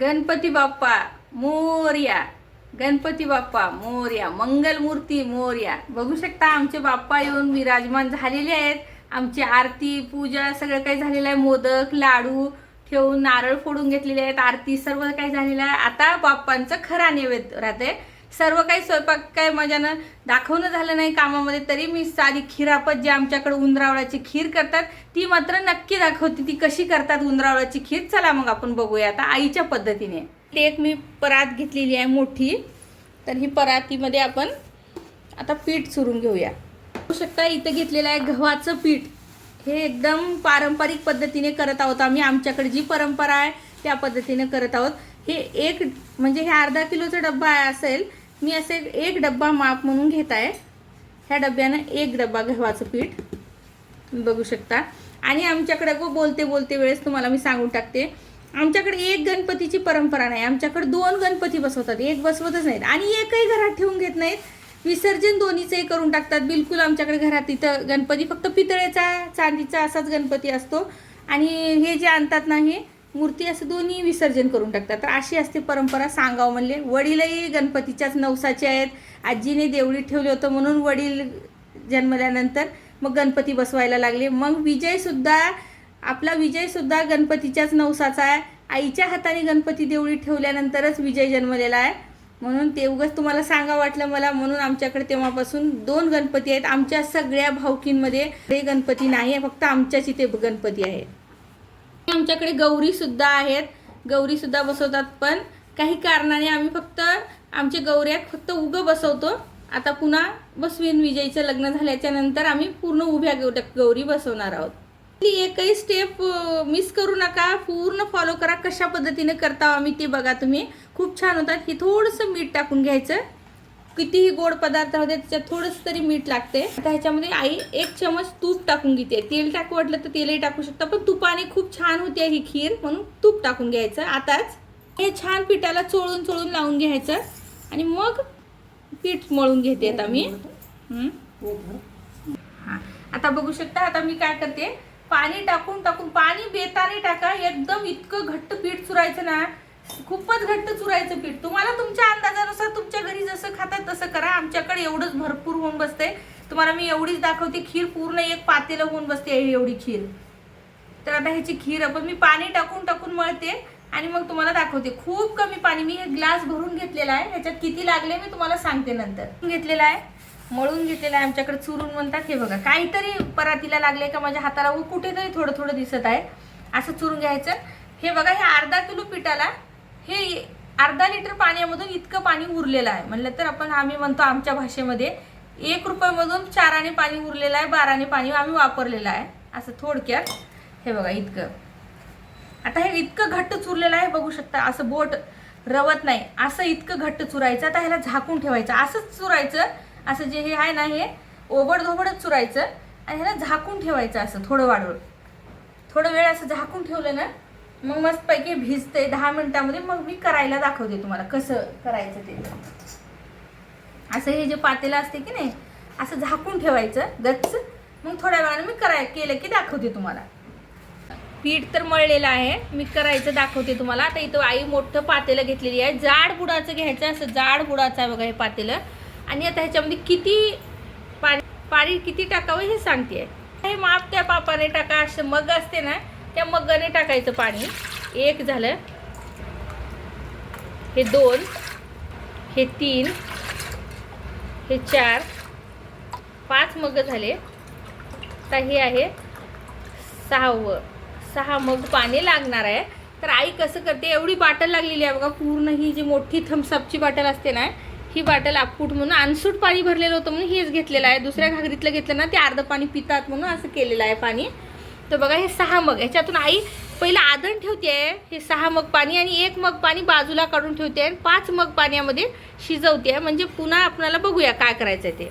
गणपती बाप्पा मोर्या. गणपती बाप्पा मोर्या. मंगलमूर्ती मोर्या. बघू शकता आमचे बाप्पा येऊन विराजमान झालेले आहेत. आमची आरती पूजा सगळं काही झालेलं आहे. मोदक लाडू ठेवून नारळ फोडून घेतलेले आहेत. आरती सर्व काही झालेलं आहे. आता बाप्पांचं खरा नैवेद्य राहते सर्व काही स्वयंपाक काय मजानं दाखवणं झालं नाही कामामध्ये तरी मी साधी खिरापत जी आमच्याकडे उंदरावळाची खीर करतात ती मात्र नक्की दाखवते. ती कशी करतात उंदरावळाची खीर? चला मग आपण बघूया आता आईच्या पद्धतीने. ते एक मी परात घेतलेली आहे मोठी. तर ही परातीमध्ये आपण आता पीठ चुरून घेऊया. बघू शकता इथं घेतलेलं आहे गव्हाचं पीठ. हे एकदम पारंपरिक पद्धतीने करत आहोत आम्ही. आमच्याकडे जी परंपरा आहे त्या पद्धतीने करत आहोत. हे एक म्हणजे हे अर्धा किलोचा डब्बा आहे असेल मी असे एक डब्बा माप म्हणून घेत आहे. ह्या डब्यानं एक डब्बा गव्हाचं पीठ. बघू शकता. आणि आमच्याकडे गो बोलते बोलते वेळेस तुम्हाला मी सांगून टाकते. आमच्याकडे एक गणपतीची परंपरा नाही. आमच्याकडे दोन गणपती बसवतात. एक बसवतच नाहीत. आणि एकही घरात ठेवून घेत नाहीत. विसर्जन दोन्हीचंही करून टाकतात. बिलकुल आमच्याकडे घरात इथं गणपती फक्त पितळेचा चांदीचा असाच गणपती असतो. आणि हे जे आणतात ना हे मूर्ती असं दोन्ही विसर्जन करून टाकतात. तर अशी असते परंपरा सांगावं म्हणले. वडीलही गणपतीच्याच नवसाचे आहेत. आजीने देवळीत ठेवले होतं म्हणून वडील जन्मल्यानंतर मग गणपती बसवायला लागले. मग विजयसुद्धा आपला विजयसुद्धा गणपतीच्याच नवसाचा आहे. आईच्या हाताने गणपती देवळीत ठेवल्यानंतरच विजय जन्मलेला आहे. म्हणून ते उगाच तुम्हाला सांगा वाटलं मला. म्हणून आमच्याकडे तेव्हापासून दोन गणपती आहेत. आमच्या सगळ्या भावकींमध्ये हे गणपती नाही आहे फक्त आमच्याच इथे गणपती आहेत. आमच्याकडे गौरीसुद्धा आहेत. गौरीसुद्धा बसवतात पण काही कारणाने आम्ही फक्त आमचे गौऱ्या फक्त उगं बसवतो. आता पुन्हा बसवीन विजयचं लग्न झाल्याच्यानंतर आम्ही पूर्ण उभ्या गौ गौरी बसवणार आहोत. ती एकही स्टेप मिस करू नका. पूर्ण फॉलो करा कशा पद्धतीने करता आम्ही ते बघा तुम्ही. खूप छान होतात. हे थोडंसं मीठ टाकून घ्यायचं. कितीही गोड पदार्थ होते त्याच्यात थोडंसं तरी मीठ लागते. आता ह्याच्यामध्ये आई एक चमच तूप टाकून घेते. तेल टाकू वाटलं तर तेलही टाकू शकता पण तुपाने खूप छान होते ही खीर म्हणून तूप टाकून घ्यायचं. आताच हे छान पिठाला चोळून चोळून लावून घ्यायचं आणि मग पीठ मळून घेते आता मी. आता बघू शकता आता मी काय करते पाणी टाकून टाकून पाणी बेताने टाका एकदम इतकं घट्ट पीठ चुरायचं ना खूपच घट्ट चुरायचं पीठ. तुम्हाला तुमच्या अंदाजानुसार तुमच्या घरी जसं खातात तसं करा. आमच्याकडे एवढंच भरपूर होऊन बसते तुम्हाला मी एवढीच दाखवते खीर पूर्ण एक पातेलं होऊन बसते एवढी खीर. तर आता ह्याची खीर आपण मी पाणी टाकून टाकून मळते आणि मग तुम्हाला दाखवते. खूप कमी पाणी मी हे ग्लास भरून घेतलेला आहे. ह्याच्यात किती लागले मी तुम्हाला सांगते नंतर. घेतलेला आहे. मळून घेतलेला आहे. आमच्याकडे चुरून म्हणतात हे बघा. काहीतरी परातीला लागले का माझ्या हाताला? उ- कुठेतरी थोडं थोडं दिसत आहे. असं चुरून घ्यायचं. हे बघा हे अर्धा किलो पिठाला हे अर्धा लिटर पाण्यामधून इतकं पाणी उरलेलं आहे. म्हणलं तर आपण आम्ही म्हणतो आमच्या भाषेमध्ये एक रुपयामधून चाराने पाणी उरलेलं आहे बाराने पाणी आम्ही वापरलेलं आहे. असं थोडक्यात हे बघा इतकं. आता हे इतकं घट्ट चुरलेलं आहे बघू शकता असं बोट रवत नाही. असं इतकं घट्ट चुरायचं आता ह्याला झाकून ठेवायचं. असंच चुरायचं असं जे हे आहे ना हे ओबड धोबडच चुरायचं आणि ह्याला झाकून ठेवायचं असं थोडं वाढवून. थोडं वेळ असं झाकून ठेवलं ना मग मस्तपैकी भिजते दहा मिनिटामध्ये मग मी करायला दाखवते तुम्हाला कसं करायचं ते. असं हे जे पातेलं असते की नाही असं झाकून ठेवायचं गच्च. मग थोड्या वेळाने मी कराय केलं की दाखवते तुम्हाला. पीठ तर मळलेलं आहे मी करायचं दाखवते तुम्हाला. आता इथं आई मोठं पातेलं घेतलेली आहे. जाड बुडाचं घ्यायचं असं जाड बुडाचं आहे बघा हे पातेलं. आणि आता ह्याच्यामध्ये किती पाणी पाणी किती टाकावं हे सांगते. हे माप त्या पापाने टाका असं मग असते ना त्या मग्गाने टाकायचं पाणी. एक झालं. हे दोन. हे तीन. हे चार. पाच मग झाले. आता हे आहे सहावं. सहा मग पाणी लागणार आहे. तर आई कसं करते? एवढी बाटल लागलेली आहे बघा. पूर्ण ही जी मोठी थम्सअपची बाटल असते ना ही बाटल आपूट म्हणून अनसूट पाणी भरलेलं होतं म्हणून हेच घेतलेलं आहे. दुसऱ्या घागरीतलं घेतलं ना ते अर्धं पाणी पितात म्हणून असं केलेलं आहे पाणी. तर बघा हे सहा मग. ह्याच्यातून आई पहिलं आदण ठेवते. हे सहा मग पाणी आणि एक मग पाणी बाजूला काढून ठेवते आणि पाच मग पाण्यामध्ये शिजवते. म्हणजे पुन्हा आपल्याला बघूया काय करायचं आहे ते.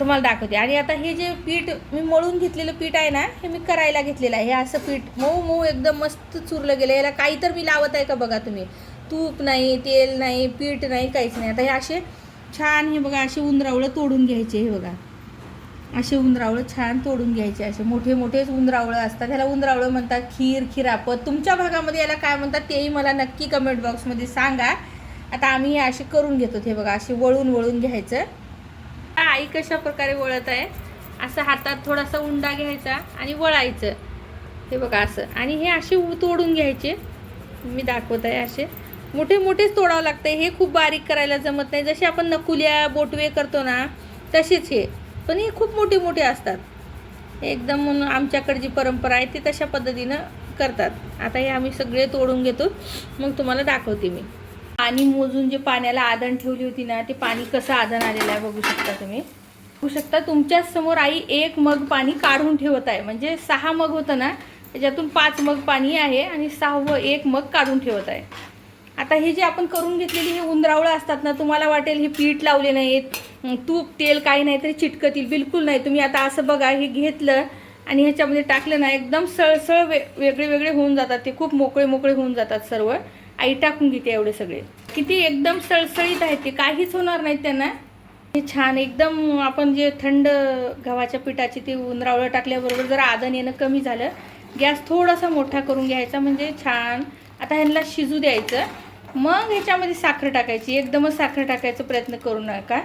तुम्हाला दाखवते. आणि आता हे जे पीठ मी मळून घेतलेलं पीठ आहे ना हे मी करायला घेतलेलं आहे. हे असं पीठ मऊ मऊ एकदम मस्त चुरलं गेलं. याला काही तर मी लावत आहे का बघा तुम्ही? तूप नाही तेल नाही पीठ नाही काहीच नाही. आता हे असे छान हे बघा असे उंदरावळं तोडून घ्यायचे हे बघा. असे उंदरावळं छान तोडून घ्यायचे असे मोठे मोठेच उंदरावळं असतात. ह्याला उंदरावळं म्हणतात खीर खिरापत. तुमच्या भागामध्ये याला काय म्हणतात तेही मला नक्की कमेंट बॉक्समध्ये सांगा. आता आम्ही हे असे करून घेतो हे बघा असे वळून वळून घ्यायचं. आई कशा प्रकारे वळत आहे? असं हातात थोडासा उंडा घ्यायचा आणि वळायचं. हे बघा असं. आणि हे असे उ- तोडून घ्यायचे. मी दाखवत आहे असे. मोठे मोठेच तोडावं लागतं हे खूप बारीक करायला जमत नाही. जसे आपण नकुल्या बोटवे करतो ना तसेच हे. पण हे खूप मोठे मोठे असतात. एकदम म्हणून आमच्याकडे जी परंपरा आहे ती तशा पद्धतीनं करतात. आता हे आम्ही सगळे तोडून घेतो. मग तुम्हाला दाखवते मी. पाणी मोजून जे पाण्याला आदण ठेवली होती ना ते पाणी कसं आदण आलेलं आहे बघू शकता तुम्ही. बघू शकता तुमच्याच समोर आई एक मग पाणी काढून ठेवत आहे. म्हणजे सहा मग होतं ना त्याच्यातून पाच मग पाणी आहे आणि सहावं एक मग काढून ठेवत आहे. आता हे जे आपण करून घेतलेली हे उंदरावळं असतात ना तुम्हाला वाटेल हे पीठ लावले नाहीत तूप तेल काही नाही तरी चिटकतील. बिलकुल नाही. तुम्ही आता असं बघा हे घेतलं आणि ह्याच्यामध्ये टाकलं ना एकदम सळसळ वे वेगळे वेगळे होऊन जातात. ते खूप मोकळे मोकळे होऊन जातात सर्व. आई टाकून घेते एवढे सगळे. किती एकदम सळसळीत आहेत ते. काहीच होणार नाहीत त्यांना. हे छान एकदम आपण जे थंड गव्हाच्या पिठाची ते उंदरावळं टाकल्याबरोबर जर आदन येणं कमी झालं. गॅस थोडासा मोठा करून घ्यायचा म्हणजे छान. आता ह्यांना शिजू द्यायचं. मग ह्याच्यामध्ये साखर टाकायची. एकदमच साखर टाकायचा प्रयत्न करू नका.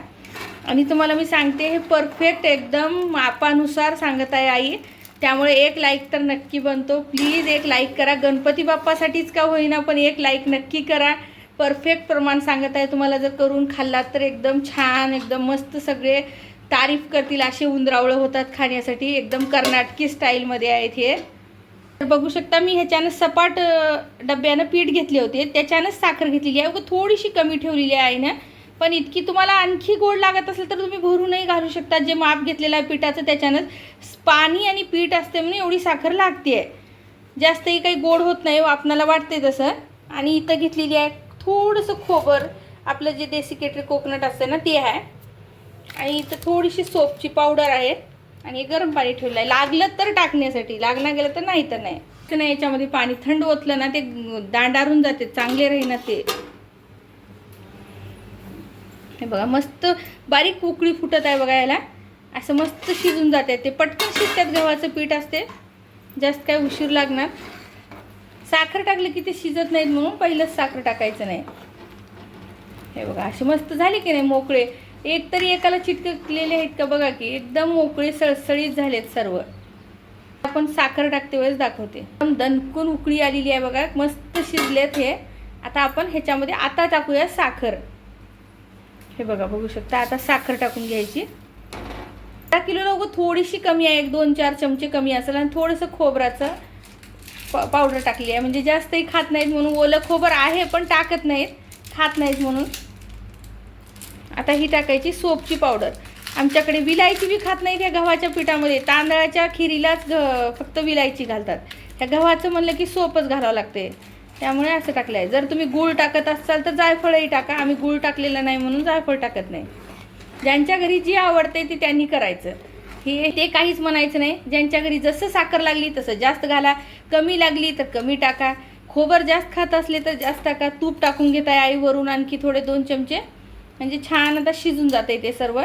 आणि तुम्हाला मी सांगते हे परफेक्ट एकदम मापानुसार सांगत आहे आई. त्यामुळे एक लाईक तर नक्की बनतो. प्लीज एक लाईक करा. गणपती बाप्पासाठीच का होईना पण एक लाईक नक्की करा. परफेक्ट प्रमाण सांगत आहे तुम्हाला. जर करून खाल्लात तर एकदम छान एकदम मस्त सगळे तारीफ करतील असे उंदरावळं होतात खाण्यासाठी. एकदम कर्नाटकी स्टाईलमध्ये आहेत हे. तर बघू शकता मी ह्याच्यानं सपाट डब्यानं पीठ घेतले होते. त्याच्यानंच साखर घेतलेली आहे. व थोडीशी कमी ठेवलेली आहे ना पण इतकी तुम्हाला आणखी गोड लागत असेल तर तुम्ही भरूनही घालू शकता. जे माप घेतलेलं आहे पिठाचं त्याच्यानंच पाणी आणि पीठ असते म्हणून एवढी साखर लागते आहे जास्तही काही गोड होत नाही हो, आपणाला वाटते तसं. आणि इथं घेतलेली आहे थोडंसं खोबर. आपलं जे डेसिकेटेड कोकोनट असतं ना ते आहे. आणि इथं थोडीशी सोपची पावडर आहे. आणि गरम पाणी ठेवलं आहे. लागलं तर टाकण्यासाठी. लागणार गेलं तर नाही तर नाही. तर नाही याच्यामध्ये पाणी थंड ओतलं ना ते दांडारून जाते. चांगले राहीना ते. हे बघा मस्त बारीक उकळी फुटत आहे बघा याला. असं मस्त शिजून जाते. ते पटकन शिजतात गव्हाचं पीठ असते. जास्त काय उशीर लागणार. साखर टाकलं की ते शिजत नाहीत म्हणून पहिलंच साखर टाकायचं नाही. हे बघा असे मस्त झाले की नाही मोकळे. एक तरी एकाला चिटकलेले आहेत का बघा की एकदम मोकळे सळसळीत झालेत सर्व. आपण साखर टाकते वेळेस दाखवते. एकदम दणकून उकळी आलेली आहे बघा. मस्त शिजलेत हे. आता आपण ह्याच्यामध्ये आता टाकूया साखर. हे बघा बघू शकता. आता साखर टाकून घ्यायची. दहा किलो लोक थोडीशी कमी आहे एक दोन चार चमचे कमी असेल. आणि थोडंसं खोबराचं पा पावडर टाकली आहे. म्हणजे जास्तही खात नाहीत म्हणून ओलं खोबर आहे पण टाकत नाहीत. खात नाहीत म्हणून. आता ही टाकायची सोपची पावडर. आमच्याकडे विलायची बी खात नाहीत ह्या गव्हाच्या पिठामध्ये. तांदळाच्या खिरीलाच ग फक्त विलायची घालतात. ह्या गव्हाचं म्हणलं की सोपच घालावं लागते त्यामुळे असं टाकलं आहे जर तुम्ही गूळ टाकत असाल तर जायफळही टाका. आम्ही गूळ टाकलेलं नाही म्हणून जायफळ टाकत नाही. ज्यांच्या घरी जी आवडते ती त्यांनी करायचं. हे ते काहीच म्हणायचं नाही. ज्यांच्या घरी जसं साखर लागली तसं जास्त घाला. कमी लागली तर कमी टाका. खोबर जास्त खात असले तर जास्त टाका. तूप टाकून घेत आहे आईवरून आणखी थोडे दोन चमचे. म्हणजे छान आता शिजून जाते ते सर्व.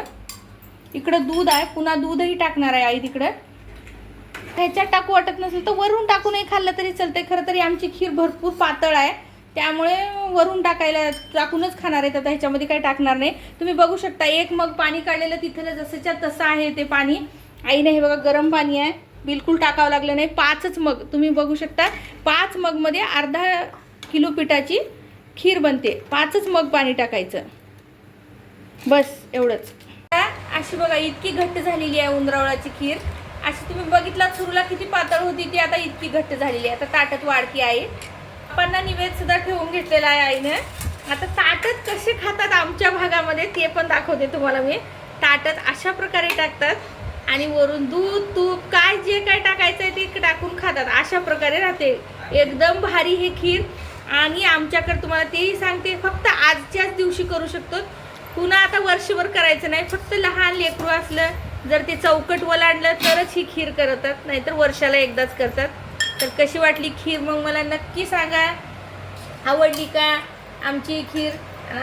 इकडं दूध आहे. पुन्हा दूधही टाकणार आहे आई तिकडं. ह्याच्यात टाकू वाटत नसेल तर वरून टाकूनही खाल्लं तरी चालतंय. खरं तरी आमची खीर भरपूर पातळ आहे. त्यामुळे वरून टाकायला टाकूनच खाणार आहे तर ह्याच्यामध्ये काही टाकणार नाही. तुम्ही बघू शकता एक मग पाणी काढलेलं तिथलं जसंच्या तसं आहे ते पाणी. आईने हे बघा गरम पाणी आहे. बिलकुल टाकावं लागलं नाही. पाचच मग तुम्ही बघू शकता. पाच मगमध्ये अर्धा किलो पिठाची खीर बनते. पाचच मग पाणी टाकायचं. बस एवढंच. अशी बघा इतकी घट्ट झालेली आहे उंदरावळाची खीर. अशी तुम्ही बघितला सुरूला किती पातळ होती ती आता इतकी घट्ट झालेली आहे. आता ताटत वाढती आहे. पप्पांना निवेद सुद्धा ठेवून घेतलेला आहे आईनं. आता ताटत कसे खातात आमच्या भागामध्ये ते पण दाखवते तुम्हाला मी. ताटत अशा प्रकारे टाकतात आणि वरून दूध तूप काय जे काय टाकायचं आहे ते टाकून खातात. अशा प्रकारे राहते. एकदम भारी हे खीर. आणि आमच्याकडे तुम्हाला तेही सांगते फक्त आजच्याच दिवशी करू शकतो. पुन्हा आता वर्षभर करायचं नाही फक्त लहान लेकरू असलं जर ते चौकट ओलांडलं तरच ही खीर करतात नाहीतर वर्षाला एकदाच करतात. तर कशी वाटली खीर मग मला नक्की सांगा. आवडली का आमची खीर?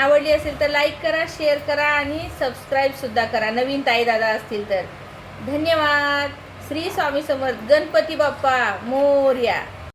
आवडली असेल तर लाईक करा शेअर करा आणि सबस्क्राईबसुद्धा करा. नवीन ताई दादा असतील तर. धन्यवाद. श्री स्वामी समर्थ. गणपती बाप्पा. मोर्या.